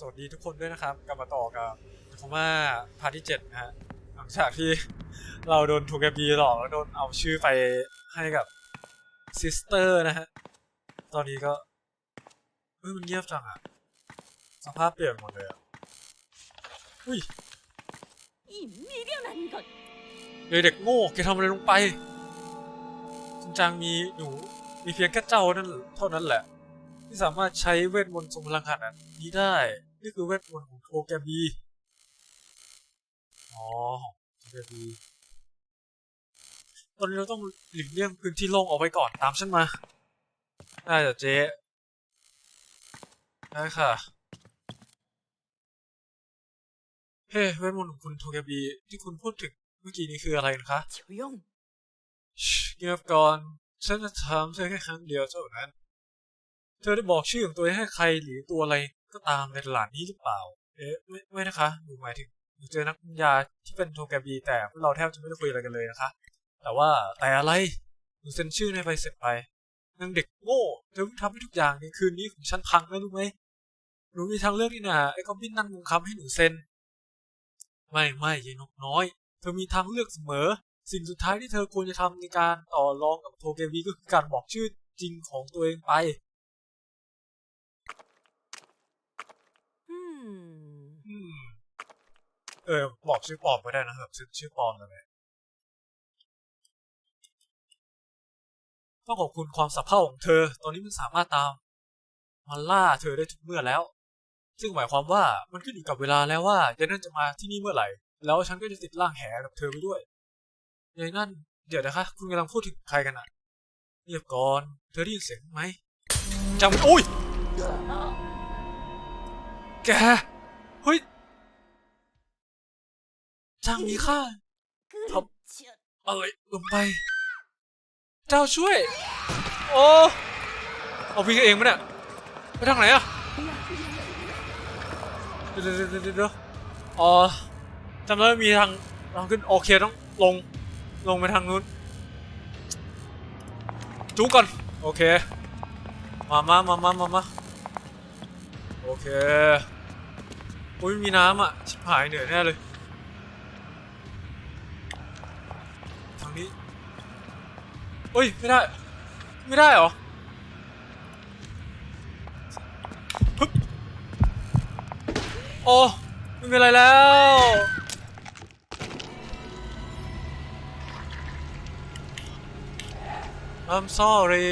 สวัสดีทุกคนด้วยนะครับ กลับมาต่อกับคอมาพาร์ทที่เจ็ดนะฮะหลังจากที่เราโดนทูกแกบีหลอกแล้วโดนเอาชื่อไปให้กับซิสเตอร์นะฮะ ตอนนี้ก็เฮ้ยมันเงียบจังอะสภาพเปลี่ยนหมดเลยอะอุ้ยเด็กโง่แกทำอะไรลงไปจริงจังมีหนูมีเพียงแค่เจ้านั่นเท่านั้นแหละ ที่สามารถใช้เวทมนต์ทรงพลังขนาดนี้ได้ นี่คือเวทมนต์ของโทแกบีอ๋อโทแกบีตอนนี้เราต้องหลีกเลี่ยงพื้นที่โล่งออกไปก่อนตามฉันมา ได้จ้ะเจ๊ได้ค่ะ เฮ้เวทมนต์ของคุณโทแกบีที่คุณพูดถึงเมื่อกี้นี้คืออะไรนะคะ조용ชิเงียบก่อนฉันจะถามเธอแค่ครั้งเดียวเท่านั้น เธอได้บอกชื่อของตัวเองให้ใครหรือตัวอะไร ก็ตามในตลาดนี้หรือเปล่า เอ๊ะไม่ไม่นะคะหนูหมายถึงหนูเจอนักปัญญาที่เป็นโทแกบีแต่พวกเราแทบจะไม่ได้คุยอะไรกันเลยนะคะ แต่ว่าแต่อะไรหนูเซ็นชื่อในใบเสร็จไปนางเด็กโง่เธอเพิ่งทำให้ทุกอย่างในคืนนี้ของฉันพังนะรู้ไหมหนูมีทางเลือกนี่นะไอ้กอมบินนั่งมุงคำให้หนูเซ็นไม่ไม่ยายนกน้อย เธอมีทางเลือกเสมอ สิ่งสุดท้ายที่เธอควรจะทำในการต่อรองกับโทเกวีก็คือการบอกชื่อจริงของตัวเองไป 음 อืม เออบอกชื่อปลอมไม่ได้นะครับชื่อชื่อปลอมเลยต้องขอบคุณความสับเพร่าของเธอ ตอนนี้มันสามารถตามมาล่าเธอได้ทุกเมื่อแล้ว ซึ่งหมายความว่ามันขึ้นอยู่กับเวลาแล้วว่ายายนั่นจะมาที่นี่เมื่อไหร่ แล้วฉันก็จะติดล่างแหกับเธอไปด้วยยายนั่น เดี๋ยวนะคะ คุณกำลังพูดถึงใครกันอะเงียบก่อน เธอได้ยินเสียงไหมจำอุ้ย แก เฮ้ยจางมีค่าทับอะไรลงไป เจ้าช่วย โอ้ เอาวิ่งเองมั้ยเนี่ยไปทางไหนอะเดี๋ยวเดี๋ยวเดี๋ยวเอ๋อจำได้มีทางทางขึ้นโอเคต้องลง ลงไปทางนู้น จุกก่อน โอเค มามามามามา โอเคอุ้ยมีน้ำอะ ชิบหายเหนื่อยแน่เลยทางนี้เฮ้ย ไม่ได้ ไม่ได้เหรอฮึบโอ้ไม่เป็นไรแล้ว I'm sorry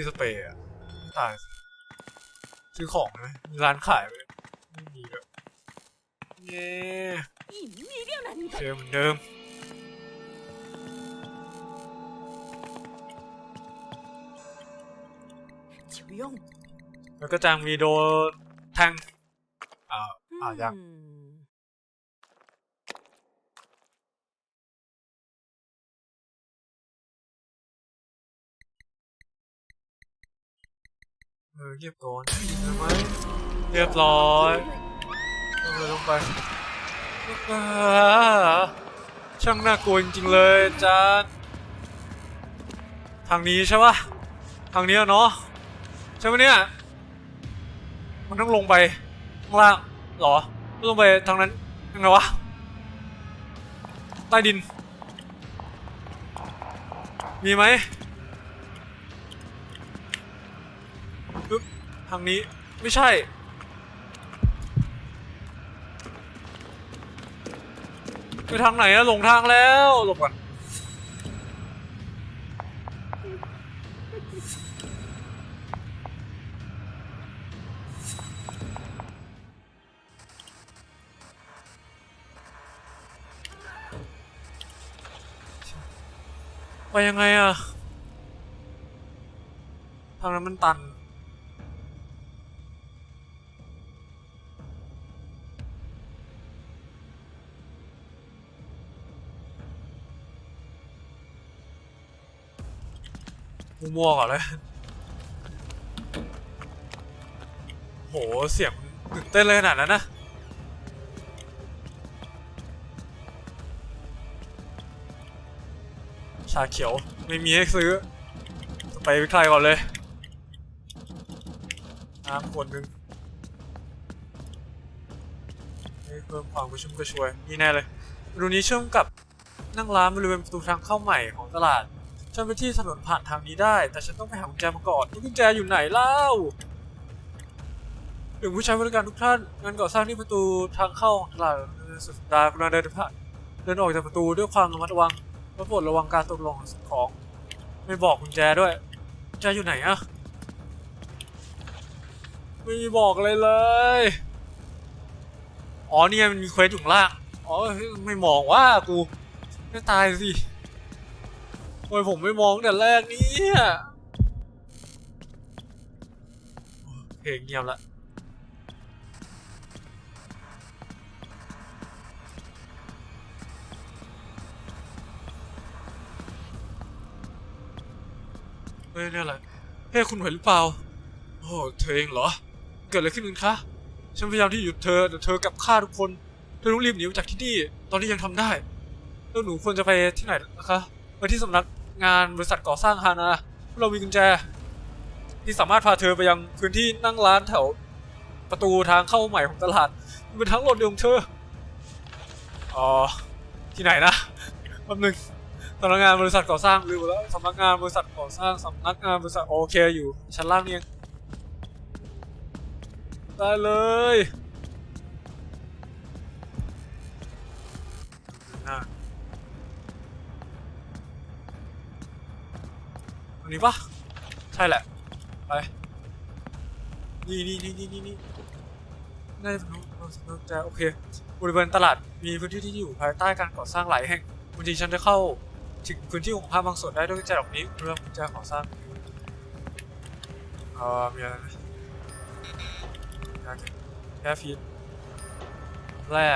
มีสเปรย์อะตายซื้อของไหมมีร้านขายไหมไม่มีเลยเย่เจอเหมือนเดิมแล้วก็จางวีโดทงอ่าอ่ายัง ออเงียบก่อนได้ยินไหมเรียบร้อยลงเลยลงไปช่างน่ากลัวจริงๆเลยจานทางนี้ใช่ปะทางนี้เนาะใช่ไหมเนี่ยมันต้องลงไปข้างล่างเหรอไม่ลงไปทางนั้นยังไงวะใต้ดิน มีไหม ปึ๊บ ทางนี้ไม่ใช่ ไปทางไหนอะหลงทางแล้วหลบก่อนไปยังไงอะทางนั้นมันตัน มัวก่อนเลยโห เสียงตื่นเต้นเลยขนาดนั้นนะ ชาเขียว ไม่มีให้ซื้อ ไปวิทยก่อนเลยน้ำขวดหนึ่งเพิ่มความกระชุ่มกระชวย นี่แน่เลย รูนี้เชื่อมกับนั่งร้านบริเวณประตูทางเข้าใหม่ของตลาด ฉันไปที่ถนนผ่านทางนี้ได้ แต่ฉันต้องไปหากุญแจมาก่อนนี่กุญแจอยู่ไหนเล่าถึงผู้ใช้บริการทุกท่านงานก่อสร้างที่ประตูทางเข้าของตลาดสุดดาห์กรุณาเดินผ่านเดินออกจากประตูด้วยความระมัดระวังและโปรดระวังการตกลงของสิ่งของ ไม่บอกกุญแจด้วยกุญแจอยู่ไหนอะไม่บอกเลยเลย อ๋อเนี่ยมันมีเควสอยู่ล่าง อ๋อไม่มองว่ากูไม่ตายสิ ทำไมผมไม่มองแต่แรกเนี่ยเพลงเงียบละเฮ้ยเนี่ยอะไรเฮ้ยคุณเห็นหรือเปล่า โอ้เธอเองเหรอ เกิดอะไรขึ้นกันคะ ฉันพยายามที่จะหยุดเธอ แต่เธอกลับฆ่าทุกคน เธอต้องรีบหนีออกจากที่นี่ ตอนนี้ยังทำได้ แล้วหนูควรจะไปที่ไหนนะคะ ไปที่สำนัก งานบริษัทก่อสร้างฮานาเรามีกุญแจ ที่สามารถพาเธอไปยังพื้นที่นั่งร้านแถวประตูทางเข้าใหม่ของตลาดมันเป็นทั้งรถเดียวของเธออ๋อที่ไหนนะแป๊บนึงสำนักงานบริษัทก่อสร้างลืมแล้วสำนักงานบริษัทก่อสร้างสำนักงานบริษัทโอเคอยู่ชั้นล่างนี่เองได้เลย นี้ปะใช่แหละ ไป นี่นี่นี่นี่นี่นี่น่าจะเป็นโน้ตโน้ตจะโอเค บริเวณตลาดมีพื้นที่ที่อยู่ภายใต้การก่อสร้างหลายแห่งบางทีฉันจะเข้าถึงพื้นที่ของภาพบางส่วนได้ด้วยกุญแจดอกนี้เรื่องกุญแจก่อสร้างเอ่อมีอะไรไหมยาเก็บแค่ฟีดแร่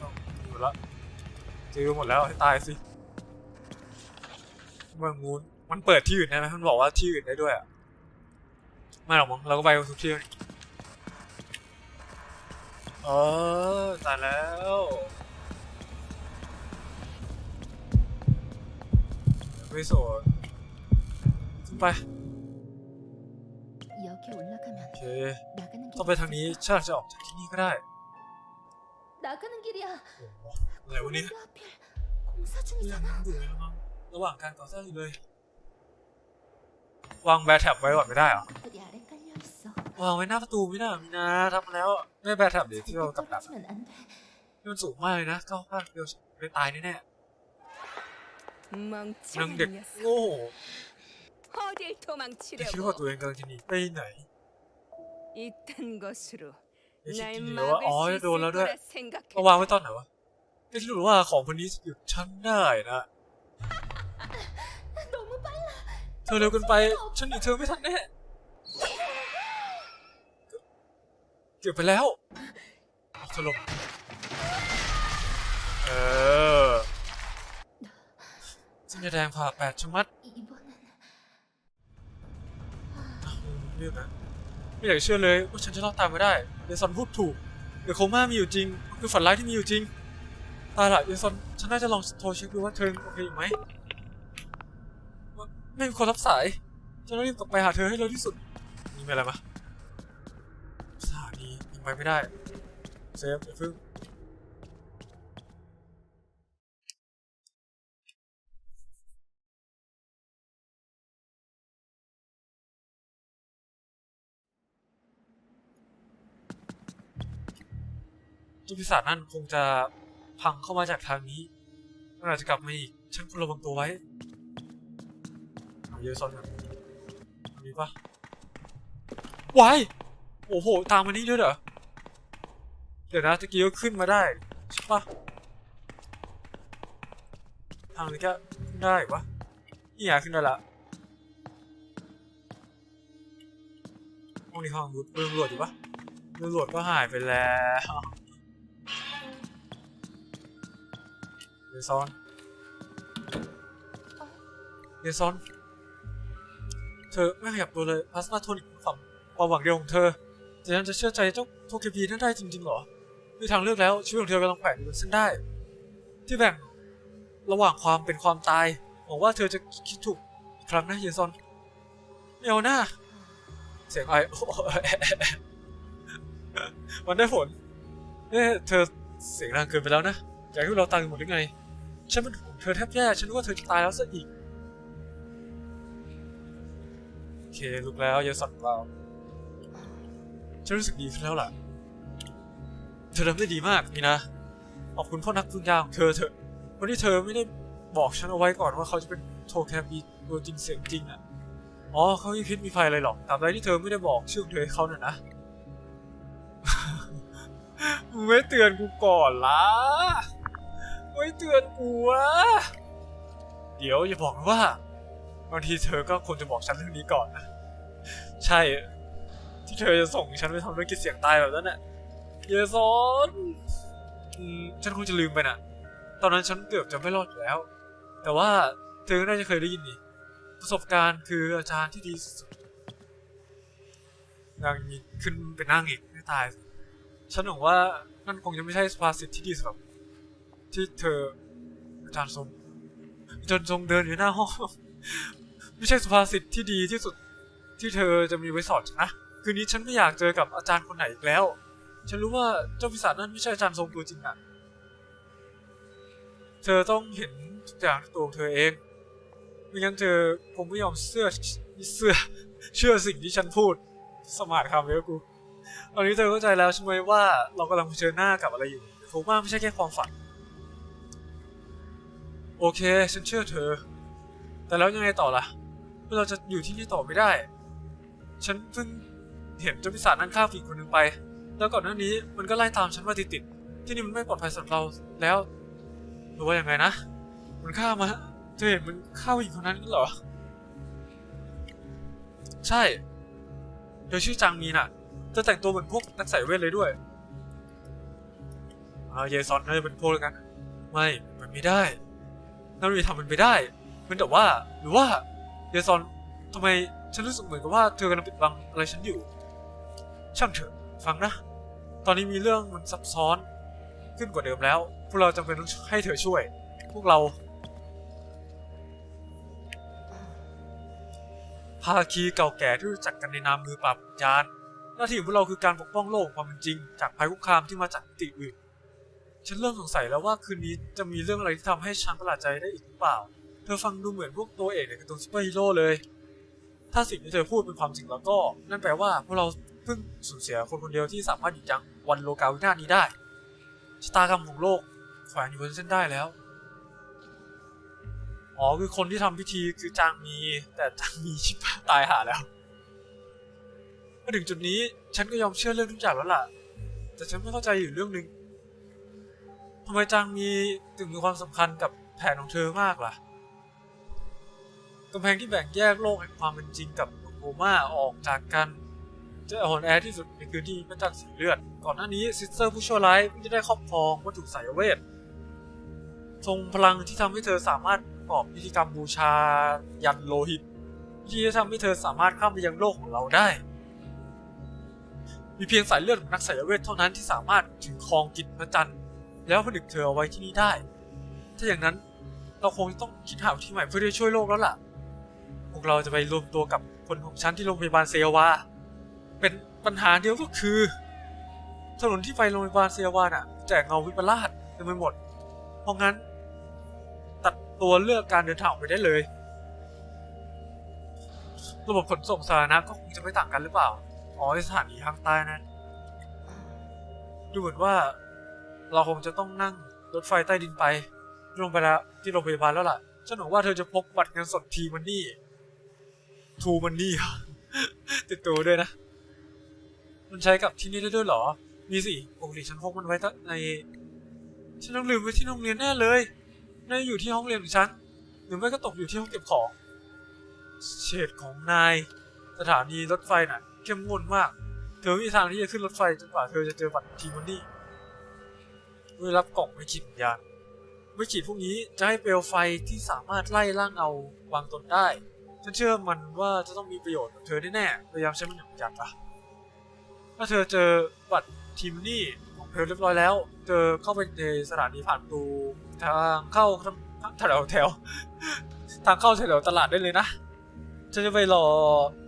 ต้อยู่ละเจอหมดแล้วให้ตายสิ มืองงูนมันเปิดที่อื่นได้ไหมมันบอกว่าที่อื่นได้ด้วยอะไม่หรอกมั้งเราก็ไปทุกที่เออตายแล้วไม่สนไปโอเคต้องไปทางนี้ชาจะออกจากที่นี่ก็ได้อะไรวะเนี่ยเรื่อนยมั้ ระหว่างการก่อสร้างอยู่เลย วางแบทแท็บไว้ก่อนไม่ได้เหรอ 것들이 아래 깔려 있어. วางไว้หน้าประตูไม่ได้เหรอมีนาทำมาแล้วไม่แบทแท็บเดี๋ยวที่เรา 절대 กับดัก 떨어지면 안 돼. นี่มันสูงมากเลยนะก้าวพลาดเดียวไปตายแน่ 멍 ๆนัง 청 เด็ก 한 녀석 โง่ 어딜 จะคิดว่า 도망치려고 ตัวเองกำลังจะหนีไปไหน 이딴 것으로 ไอ้คิด 날 จริงๆว่า 막을 อ๋อ 수 จะโดนแล้ว 있을 ด้วย 거라 생각해 มาวางไว้ตอนไหนวะไม่คิดหรือว่าของคนนี้หยุดฉันได้นะ เธอเร็วกันไป ฉันหนีเธอไม่ทันแน่ เกือบไปแล้วถล่มเออฉันจะแดงผ่าแปดชมัดเรื่องนะไม่อยากเชื่อเลยว่าฉันจะรอดตามมาได้ เดซอนพูดถูก เดี๋ยวโคม่ามีอยู่จริงคือฝันร้ายที่มีอยู่จริง ตายละเดซอน ฉันน่าจะลองโทรเช็คดูว่าเธอโอเคไหม ไม่มีคนรับสายฉันต้องรีบกลับไปหาเธอให้เร็วที่สุดนี่มีอะไรมาสถานียังไปไม่ได้เซฟอย่าเพิ่งเจ้าปีศาจนั่นคงจะพังเข้ามาจากทางนี้มันอาจจะกลับมาอีก ฉันควรระวังตัวไว้ เยอะซ้อนกันมีปะวายโอ้โห ตามมานี่ด้วยเหรอ เดี๋ยวนะตะกี้ก็ขึ้นมาได้ใช่ปะทางนี้ก็ขึ้นได้ปะนี่อะขึ้นได้ละห้องนี้ห้องรูดเรื่องรวจอยู่ปะเรื่องรวจก็หายไปแล้วเดซอนเดซอน เธอไม่ขยับตัวเลยพลาสมาโทนิกความความหวังเดียวของเธอแต่ฉันจะเชื่อใจเจ้าโทเคพีนั่นได้จริงๆหรอมีทางเลือกแล้วชีวิตของเธอกำลังแขวนอยู่บนเส้นได้ ที่แบ่งระหว่างความเป็นความตายหวังว่าเธอจะคิดถูกอีกครั้งนะเยซอนไม่เอาหน้าเสียงไอมันได้ผลเอ๊ะเธอเสียงดังเกินไปแล้วนะอยากให้เราตายหมดหรือไงฉันเป็นห่วงเธอแทบแย่ฉันนึกว่าเธอจะตายแล้วซะอีก เคลุกแล้วเยสันของเราฉันรู้สึกดีขึ้นแล้วล่ะ เธอทำได้ดีมากนี่นะ ขอบคุณพ่อนักปรุงยาของเธอเถอะวันที่เธอไม่ได้บอกฉันเอาไว้ก่อนว่าเขาจะเป็นโทแคมบีตัวจริงเสียงจริงอะ อ๋อเขาไม่พิษมีภัยอะไรหรอกตาบใดที่เธอไม่ได้บอกชื่อเธอให้เขาน่ะนะมึงไม่เตือนกูก่อนล่ะไม่เตือนกูวะเดี๋ยวอย่าบอกนะว่า บางทีเธอก็ควรจะบอกฉันเรื่องนี้ก่อนนะใช่ ที่เธอจะส่งฉันไปทำธุรกิจเสี่ยงตายแบบนั้นน่ะเยซอนอฉันคงจะลืมไปน่ะ ตอนนั้นฉันเกือบจะไม่รอดอยู่แล้ว แต่ว่าเธอน่าจะเคยได้ยินนี่ประสบการณ์คืออาจารย์ที่ดีสุดนางนี้ขึ้นเป็นนางอีกไม่ตาย ฉันหวังว่านั่นคงจะไม่ใช่สุภาษิตที่ดีสำหรับที่เธออาจารย์ทรงอาจารย์ทรงเดินอยู่หน้าห้อง ไม่ใช่สุภาษิตที่ดีที่สุดที่เธอจะมีไว้สอนฉันนะ คืนนี้ฉันไม่อยากเจอกับอาจารย์คนไหนอีกแล้ว ฉันรู้ว่าเจ้าปีศาจนั่นไม่ใช่อาจารย์ทรงตัวจริงอะเธอต้องเห็นทุกอย่างด้วยตัวเธอเอง ไม่งั้นเธอคงไม่ยอมเสื้อเสื้อเชื่อสิ่งที่ฉันพูด สมาร์ทคำเยอะกูตอนนี้เธอเข้าใจแล้วใช่ไหมว่าเรากำลังเผชิญหน้ากับอะไรอยู่โคม่าไม่ใช่แค่ความฝัน โอเค ฉันเชื่อเธอ แต่แล้วยังไงต่อล่ะ เราจะอยู่ที่นี่ต่อไม่ได้ ฉันเพิ่งเห็นเจ้าปีศาจนั่นฆ่าผู้หญิงคนหนึ่งไป แล้วก่อนหน้านี้มันก็ไล่ตามฉันมาติดๆที่นี่มันไม่ปลอดภัยสำหรับเราแล้วหรือว่ายังไงนะ มันฆ่ามาเธอเห็นมันฆ่าผู้หญิงคนนั้นเหรอ ใช่เธอชื่อจางมีน่ะเธอแต่งตัวเหมือนพวกนักสายเวทเลยด้วยอ่าเยซอนน่าจะเป็นพวกแล้วกัน ไม่มันไม่ได้นารุยทำมันไม่ได้เมันแต่ว่าหรือว่า เยซอนทำไมฉันรู้สึกเหมือนกับว่าเธอกำลังปิดบังอะไรฉันอยู่ ช่างเถอะ ฟังนะ ตอนนี้มีเรื่องมันซับซ้อนขึ้นกว่าเดิมแล้ว พวกเราจำเป็นต้องให้เธอช่วย พวกเรา ภาคีเก่าแก่ที่รู้จักกันในนามมือปราบวิญญาณหน้าที่ของพวกเราคือการปกป้องโลกความเป็นจริง จากภัยคุกคามที่มาจากมิติอื่น ฉันเริ่มสงสัยแล้วว่าคืนนี้จะมีเรื่องอะไรที่ทำให้ฉันประหลาดใจได้อีกหรือเปล่า เธอฟังดูเหมือนพวกตัวเอกในการ์ตูนซูเปอร์ฮีโร่เลย ถ้าสิ่งที่เธอพูดเป็นความจริงแล้วก็ นั่นแปลว่าพวกเราเพิ่งสูญเสียคนคนเดียวที่สามารถหยุดยั้งวันโลกาวินาศนี้ได้ ชะตากรรมของโลกแขวนอยู่บนเส้นได้แล้ว อ๋อคือคนที่ทำพิธีคือจางมี แต่จางมีชิบตายหาแล้วมาถึงจุดนี้ฉันก็ยอมเชื่อเรื่องทุกอย่างแล้วล่ะ แต่ฉันไม่เข้าใจอยู่เรื่องหนึ่งทำไมจางมีถึงมีความสำคัญกับแผนของเธอมากล่ะ กำแพงที่แบ่งแยกโลกแห่งความเป็นจริงกับโคม่าออกจากกันจะอ่อนแอที่สุดในคืนที่พระจันทร์สีเลือด ก่อนหน้านี้ซิสเตอร์ผู้ชั่วร้ายเพิ่งจะได้ครอบครองวัตถุสายเวท ทรงพลังที่ทำให้เธอสามารถประกอบพิธีกรรมบูชายันโลหิต ที่จะทำให้เธอสามารถข้ามไปยังโลกของเราได้ มีเพียงสายเลือดของนักสายเวทเท่านั้นที่สามารถถือครองกิจพระจันทร์แล้วผนึกเธอเอาไว้ที่นี่ได้ ถ้าอย่างนั้นเราคงต้องคิดหาวิธีใหม่เพื่อที่จะช่วยโลกแล้วล่ะ พวกเราจะไปรวมตัวกับคนของฉันที่โรงพยาบาลเซียวา เป็นปัญหาเดียวก็คือ ถนนที่ไปโรงพยาบาลเซียวาน่ะแจกเงาวิปลาสเต็มไปหมด เพราะงั้น ตัดตัวเลือกการเดินทางออกไปได้เลย ระบบขนส่งสาธารณะก็คงจะไม่ต่างกันหรือเปล่า อ๋อสถานีทางใต้นั้นดูเหมือนว่าเราคงจะต้องนั่งรถไฟใต้ดินไปลงไปแล้วที่โรงพยาบาลแล้วล่ะ ฉันหวังว่าเธอจะพกบัตรเงินสดทีมันนี่ ทูมันนี่ติดตัวด้วยนะ มันใช้กับที่นี่ได้ด้วยเหรอ มีสิปกติฉันพกมันไว้ตั้งใน ฉันต้องลืมไว้ที่โรงเรียนแน่เลยน่าอยู่ที่ห้องเรียนของฉัน หรือไม่ก็ตกอยู่ที่ห้องเก็บของ เฉดของนาย สถานีรถไฟน่ะเข้มงวดมาก เธอไม่มีทางที่จะขึ้นรถไฟจนกว่าเธอจะเจอบัตรทีมันนี่เมื่อรับกล่องไม่ขีดวิญญาณไม่ขีดพวกนี้จะให้เปลวไฟที่สามารถไล่ล่างเอาวางตนได้ ฉันเชื่อมันว่าจะต้องมีประโยชน์กับเธอแน่ๆพยายามใช้มันอย่างประหยัดละถ้าเธอเจอบัตรทีมนี่ของเธอเรียบร้อยแล้ว เธอเข้าไปในสถานีผ่านประตูทางเข้าแถวแถวทางเข้าแถวตลาดได้เลยนะฉันจะไปรอ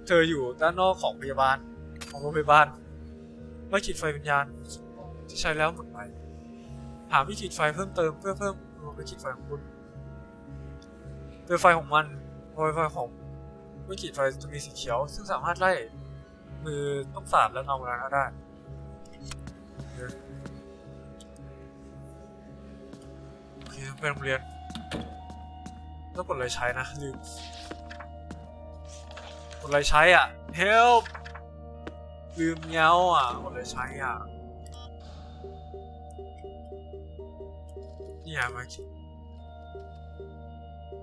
เธออยู่ด้านนอกของพยาบาลของโรงพยาบาลว่าขีดไฟวิญญาณที่ใช้แล้วหมดไปหาวิธีไฟเพิ่มเติมเพื่อเพิ่มรวมไปขีดไฟของคุณโดยไฟของมันโดยไฟของ วิขีดไฟจะมีสีเขียว ซึ่งสามารถไล่มือต้องสาดและเงาแล้วได้โอเคไปโรงเรียนแล้วกดอะไรใช้นะลืมกดอะไรใช้อะ help ลืมเงาอะกดอะไรใช้อะนี่ไงมา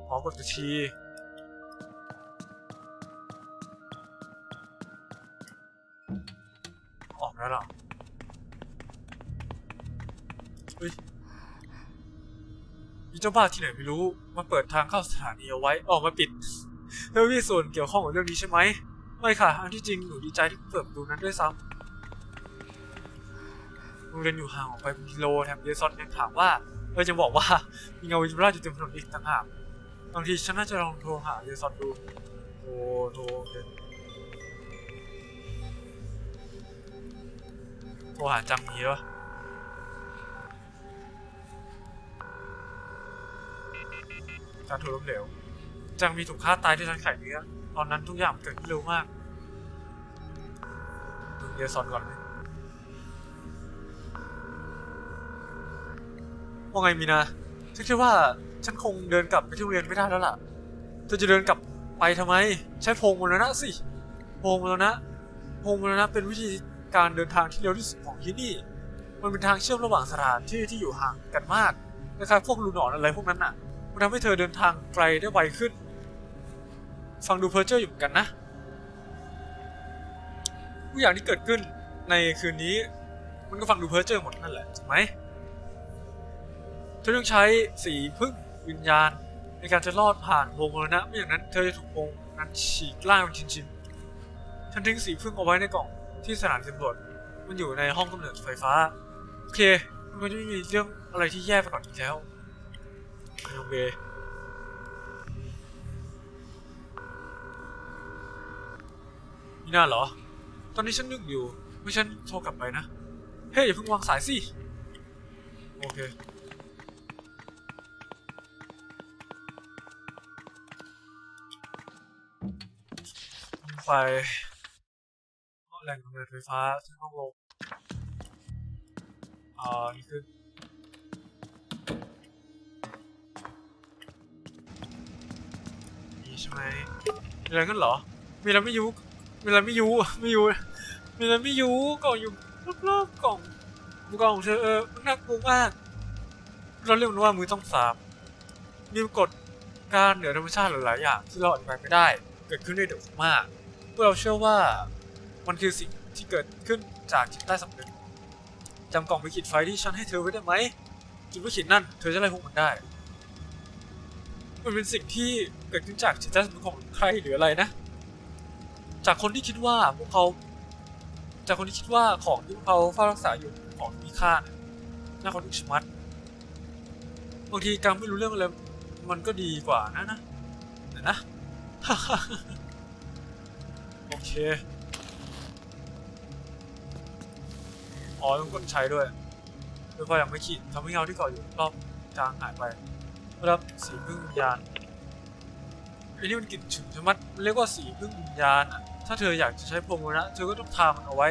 ขอกดตัวที แล้วหรอเฮ้ยมีเจ้าบ้าที่ไหนไม่รู้มาเปิดทางเข้าสถานีเอาไว้ออกมาปิดเธอมีส่วนเกี่ยวข้องกับเรื่องนี้ใช่ไหมไม่ค่ะ อันที่จริงหนูดีใจที่เปิดประตูนั้นด้วยซ้ำโรงเรียนอยู่ห่างออกไปเป็นกิโลแถมเยซอนยังถามว่าเออจะบอกว่ามีเงาวิญญาณอยู่เต็มถนนอีกต่างหากบางทีฉันน่าจะลองโทรหาเยซอนดูโทรโทร รหาจังมีวะการโทรล้มเหลวจังมีถูกฆ่าตายที่ร้านขายเนื้อตอนนั้นทุกอย่างเกิดขึ้นเร็วมากดูเยซอนก่อนเลยว่าไงมีนาฉันคิดว่าฉันคงเดินกลับไปที่โรงเรียนไม่ได้แล้วล่ะเธอจะเดินกลับไปทำไม ใช้พงมรณะสิพงมรณะพงมรณะเป็นวิธี การเดินทางที่เร็วที่สุดของที่นี่ มันเป็นทางเชื่อมระหว่างสถานที่ที่อยู่ห่างกันมากคล้ายๆพวกลูหนอนอะไรพวกนั้นน่ะ มันทำให้เธอเดินทางไกลได้ไวขึ้น ฟังดูเพอร์เจอร์อยู่เหมือนกันนะทุกอย่างที่เกิดขึ้นในคืนนี้ มันก็ฟังดูเพ้อเจอร์หมดนั่นแหละถูกไหมเธอต้องใช้สีพึ่งวิญญาณ ในการจะลอดผ่านวงมรณะไม่อย่างนั้นเธอจะถูกวงนั้นฉีกล่างเป็นชิ้นๆฉันทิ้งสีพึ่งเอาไว้ในกล่อง ที่สถานีตำรวจมันอยู่ในห้องกำเนิดไฟฟ้า โอเค มันจะไม่มีเรื่องอะไรที่แย่ไปกว่อนอีกแล้วโอเคนี่น่าเหรอ ตอนนี้ฉันนึกอยู่ไม่ฉันโทรกลับไปนะ เฮ้ยอย่าเพิ่งวางสายสิ โอเคไฟ แหล่งกำเนิดไฟฟ้าที่ห้องลมอ่านี่คือมีใช่ไหมมีอะไรกันเหรอ มีอะไรไม่ยูมีอะไรไม่ยูไม่ยูมีอะไรไม่ยูกล่องอยู่รอบๆกล่องกล่องของเธอเออมันน่ากลัวมาก เราเรียกมันว่ามือต้องสาบมีกฎการเหนือธรรมชาติหลายๆอย่างที่เราอธิบายไม่ได้ เกิดขึ้นได้เร็วมากพวกเราเชื่อว่า มันคือสิ่งที่เกิดขึ้นจากจิตใต้สำนึกจำกล่องวิกฤตไฟที่ฉันให้เธอไว้ได้ไหมจุดวิกฤตนั่นเธอจะไล่พวกมันได้ มันเป็นสิ่งที่เกิดขึ้นจากจิตใต้สำนึกของใครหรืออะไรนะ จากคนที่คิดว่าพวกเขา จากคนที่คิดว่าของที่พวกเขาเฝ้ารักษาอยู่ของมีค่าน่าคนทุกชมัดบางทีการไม่รู้เรื่องอะไรมันก็ดีกว่านะนะนะ โอเค อ๋อต้องกดใช้ด้วยโดยพอยังไม่ขีดทำให้เงาที่เกาะอยู่รอบจางหายไปรับสีพึ่งวิญญาณไอ้นี่มันกลิ่นฉุนใช่ไหมมันเรียกว่าสีพึ่งวิญญาณอะถ้าเธออยากจะใช้พรมนะเธอก็ต้องทามันเอาไว้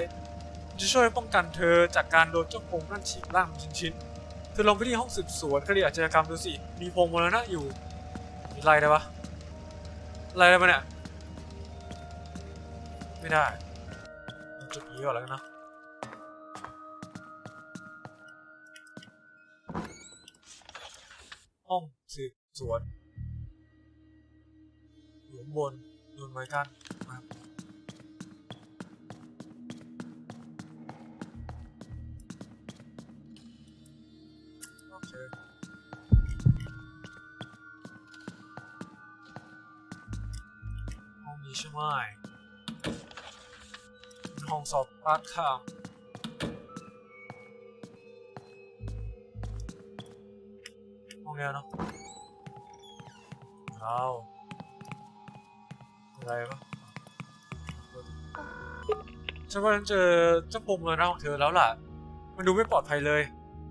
จะช่วยป้องกันเธอจากการโดนเจ้าพงนั่นฉีกร่างชิ้นๆเธอลองไปที่ห้องสืบสวนคดีอาชญากรรมดูสิมีพงมรณะอยู่มีไล่ได้ปะไล่ได้ปะเนี่ยไม่ได้จุดนี้ก่อนแล้วกันนะ ห้องสืบสวนอยู่ข้างบนโดนไม้กั้นครับโอเคห้องนี้ใช่ไหมห้องสอบปากคำ นี้ยเนาะเราอะไรปะฉันว่าฉันเจอเจ้าปมเลยนะของเธอแล้วล่ะ มันดูไม่ปลอดภัยเลย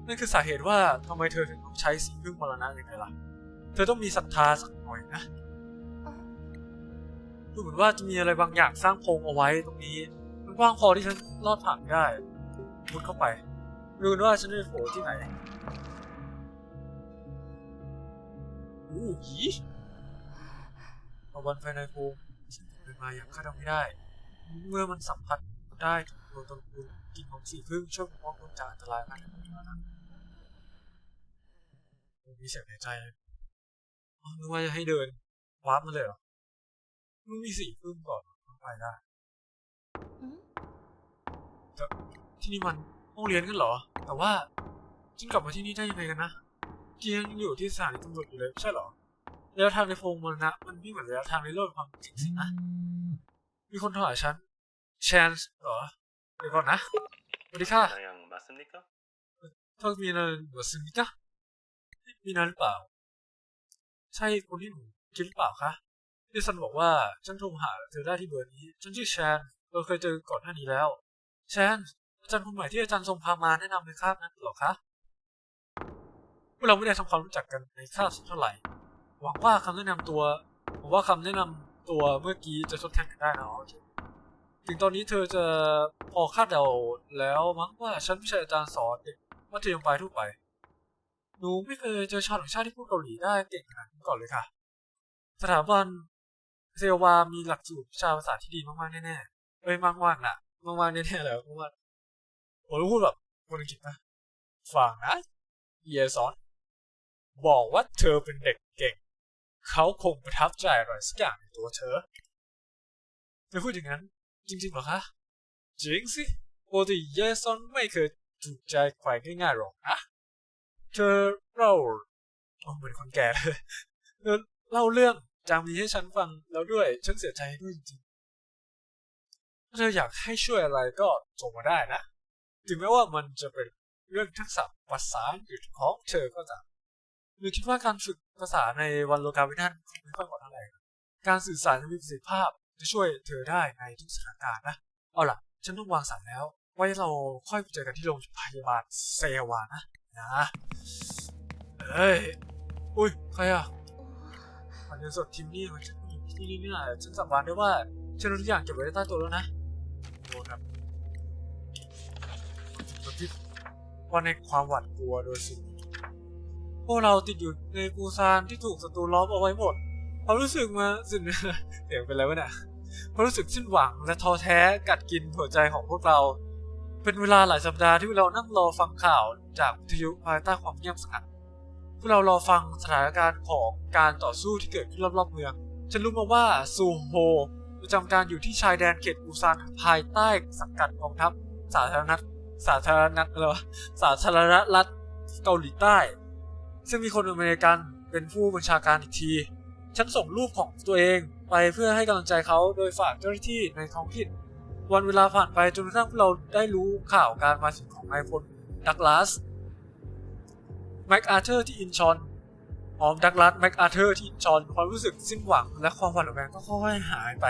นั่นคือสาเหตุว่าทำไมเธอถึงต้องใช้สีพึ่งมรณะยังไงล่ะ เธอต้องมีศรัทธาสักหน่อยนะดูเหมือนว่าจะมีอะไรบางอย่างสร้างโพงเอาไว้ตรงนี้ มันกว้างพอที่ฉันลอดผ่านได้มุดเข้าไปดูกันว่าฉันจะโผล่ที่ไหน อู้หีเอาวันภายในโพรงฉันเดินมาอย่างคาดเดาไม่ได้ เมื่อมันสัมผัสได้ถึงตัวตนคุณกลิ่นของสีพึ่งช่วยปกป้องคุณจากอันตรายมากนะมีเสียงในใจอ๋อนึกว่าจะให้เดินวาร์ปมาเลยเหรอมึงมีสีพึ่งก่อนต้องไปได้ 응? ที่นี่มันห้องเรียนกันเหรอ แต่ว่าฉันกลับมาที่นี่ได้ยังไงกันนะเกี้ยังอยู่ที่สถานีตำรวจอยู่เลยใช่เหรอแนวทางในพงมันนะมันไม่เหมือนแนวทางในโลกความจริงสินะ มีคนโทรหาฉันแชนส์เหรอเดี๋ยวก่อนนะสวัสดีค่ะทอกมีนาหรือซึมิจ้ะมีนาหรือเปล่า ใช่คนที่หนูคิดหรือเปล่าคะดิสันบอกว่าฉันโทรหาเธอได้ที่เบอร์นี้ ฉันชื่อแชน เราเคยเจอก่อนหน้านี้แล้ว แชนอาจารย์คนใหม่ที่อาจารย์ทรงพามาแนะนำเลยครับนั่นหรอคะ วกเราไม่ได้ทำความรู้จักกันในคาบสักเท่าไหร่ หวังว่าคำแนะนำตัวหวังว่าคำแนะนำตัวเมื่อกี้จะทดแทนกันได้นะโอเคถึงตอนนี้เธอจะพอคาดเดาแล้วมั้งว่าฉันไม่ใช่อาจารย์สอนเด็กมัธยมปลายทั่วไปหนูไม่เคยเจอชาวต่างชาติที่พูดเกาหลีได้เก่งขนาดนี้ก่อนเลยค่ะ สถาบันเซลวามีหลักสูตรวิชาภาษาที่ดีมากๆแน่ๆเอ้ยมากๆน่ะมากๆแน่ๆเลยมากๆผมพูดแบบคนอังกฤษนะฟังนะเยสอน บอกว่าเธอเป็นเด็กเก่ง เขาคงประทับใจอะไรสักอย่างในตัวเธอเธอพูดอย่างนั้น จริงๆหรอคะ จริงสิปกติเยซอนไม่เคยถูกใจใครง่ายๆหรอกนะเธอเล่าโอ้เหมือนคนแก่เลยเธอเล่าเรื่องจำนี้ให้ฉันฟังแล้วด้วย ฉันเสียใจด้วยจริงๆถ้าเธออยากให้ช่วยอะไรก็ส่งมาได้นะ ถึงแม้ว่ามันจะเป็นเรื่องทักษะภาษาอังกฤษของเธอก็ตาม รือคิดว่าการฝึกภาษาในวันโลกาวินันไม่ค่อยเหมาะเท่าไหร่การสื่อสารที่มีประสิทธิภาพจะช่วยเธอได้ในทุกสถานการณ์นะ เอาล่ะ ฉันต้องวางสายแล้ว ไว้เราค่อยไปเจอกันที่โรงพยาบาลเซวานะ นะ เฮ้ย อุ้ย ใครอะมันเงินสดทีมนี่มันฉันอยู่ที่นี่นี่แหละฉันสัมภาษณ์ได้ว่าฉันรู้ทุกอย่างเก็บไว้ใต้ตัวแล้วนะโดนครับบันทึกว่าในความหวาดกลัวโดยสิ่งนี้พ วกเราติดอยู่ในปูซานที่ถูกศัตรูล้อมเอาไว้หมดความรู้สึกมาสิ่งเสียงเป็นไรวะเนี่ยความรู้สึกสิ้นหวังและท้อแท้กัดกินหัวใจของพวกเรา เป็นเวลาหลายสัปดาห์ที่เรานั่งรอฟังข่าวจากวิทยุภายใต้ความเงียบสงัดพวกเรารอฟังสถานการณ์ของการต่อสู้ที่เกิดขึ้นรอบๆเมือง ฉันรู้มาว่าซูโฮประจำการอยู่ที่ชายแดนเขตปูซานภายใต้สังกัดกองทัพสาธารณรัฐสาธารณรัฐสาธารณรัฐเกาหลีใต้ ซึ่งมีคนอเมริกันเป็นผู้บัญชาการอีกที ฉันส่งรูปของตัวเองไปเพื่อให้กำลังใจเขาโดยฝากเจ้าหน้าที่ในท้องถิ่น วันเวลาผ่านไปจนกระทั่งเราได้รู้ข่าวการมาถึงของนายพลดักลาสแม็กอาเธอร์ที่อินชอนออมดักลาสแม็กอาเธอร์ที่อินชอนความรู้สึกสิ้นหวังและความหวาดระแวงก็ค่อยๆหายไป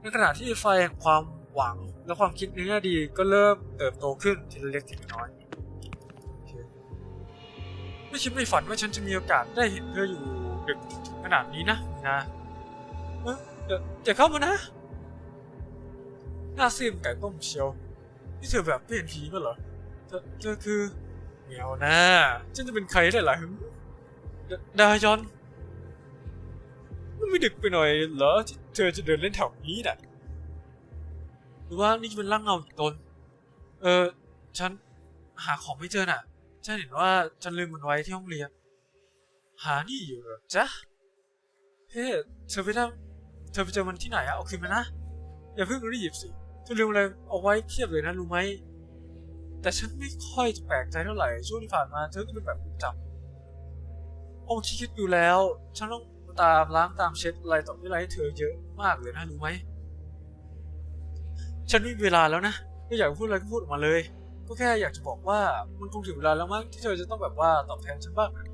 ในขณะที่ไฟแห่งความหวังและความคิดในแง่ดีก็เริ่มเติบโตขึ้นทีละเล็กทีละน้อย ไม่คิดไม่ฝันว่าฉันจะมีโอกาสได้เห็นเธออยู่ดึกขนาดนี้นะนะเดี๋ยวเดี๋ยวเข้ามานะหน้าซีมไก่ต้มเชียวนี่เธอแบบไม่เห็นผีมาเหรอเธอเธอคือเหมียวนะฉันจะเป็นใครได้ล่ะดดายอนมันไม่ดึกไปหน่อยเหรอที่เธอจะเดินเล่นแถวนี้น่ะหรือว่านี่จะเป็นร่างเงาอีกตนเออฉันหาของไม่เจอน่ะ ฉันเห็นว่าฉันลืมมันไว้ที่ห้องเรียน หานี่อยู่เหรอจ๊ะ เฮ้เธอไปได้เธอไปเจอมันที่ไหนอะเอาคืนมานะ อย่าเพิ่งรีบสิเธอลืมอะไรเอาไว้เพียบเลยนะรู้ไหม แต่ฉันไม่ค่อยจะแปลกใจเท่าไหร่ช่วงที่ผ่านมาเธอก็เป็นแบบจำองค์ที่คิดดูแล้ว ฉันต้องตามล้างตามเช็ดอะไรต่ออะไรให้เธอเยอะมากเลยนะรู้ไหม ฉันไม่มีเวลาแล้วนะก็อยากพูดอะไรก็พูดออกมาเลย ก็แค่อยากจะบอกว่ามันคงถึงเวลาแล้วมั้งที่เธอจะต้องแบบว่าตอบแทนฉันบ้างนะ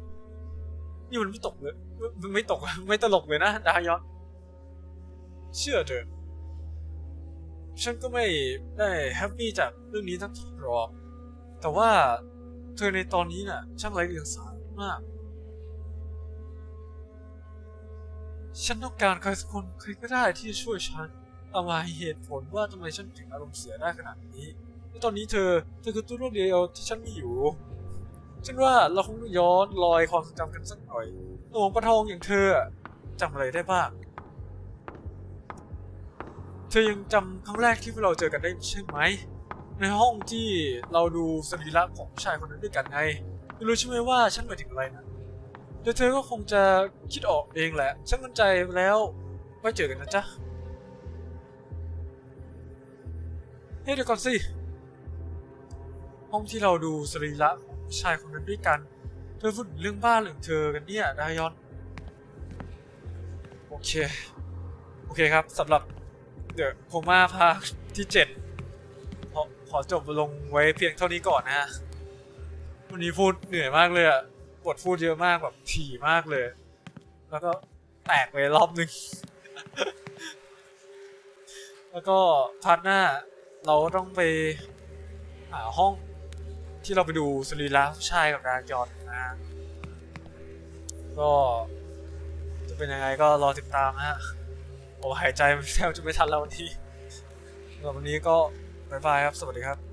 นี่มันไม่ตกเลยมันไม่ตกไม่ตลกเลยนะดายอนเชื่อเถอะฉันก็ไม่ได้แฮปปี้จากเรื่องนี้ทั้งทีหรอกแต่ว่าเธอในตอนนี้น่ะช่างไร้เดียงสารมาก ฉันต้องการใครสักคนใครก็ได้ที่จะช่วยฉันเอามาให้เหตุผลว่าทำไมฉันถึงอารมณ์เสียได้ขนาดนี้ และตอนนี้เธอ เธอคือตัวเดียวที่ฉันมีอยู่ฉันว่าเราคงต้องย้อนรอยความทรงจำกันสักหน่อยหนุ่มประทองอย่างเธอจำอะไรได้บ้าง เธอยังจำครั้งแรกที่เราเจอกันได้ใช่ไหม ในห้องที่เราดูสรีระของผู้ชายคนนั้นด้วยกันไงไม่รู้ใช่ไหมว่าฉันหมายถึงอะไรนะเดี๋ยวเธอก็คงจะคิดออกเองแหละ ฉันมั่นใจแล้วไว้เจอกันนะจ๊ะ เฮ้ยเดี๋ยวก่อนสิ ห้องที่เราดูสรีระของผู้ชายคนนั้นด้วยกัน เธอพูดถึงเรื่องบ้านหรือเธอกันเนี่ยดายอน โอเค โอเคครับสำหรับเดี๋ยวโคม่าภาคที่เจ็ดขอขอจบลงไว้เพียงเท่านี้ก่อนนะฮะวันนี้พูดเหนื่อยมากเลยอะบทพูดเยอะมากแบบถี่มากเลย แล้วก็แตกไปรอบนึง แล้วก็พาร์ทหน้าเราต้องไปหาห้อง ที่เราไปดูสรีระผู้ชายกับดายอนนะ ก็จะเป็นยังไงก็รอติดตามฮะโอ้หายใจแทบจะไม่ทันแล้ววันนี้สำหรับวันนี้ก็บายบายครับ สวัสดีครับ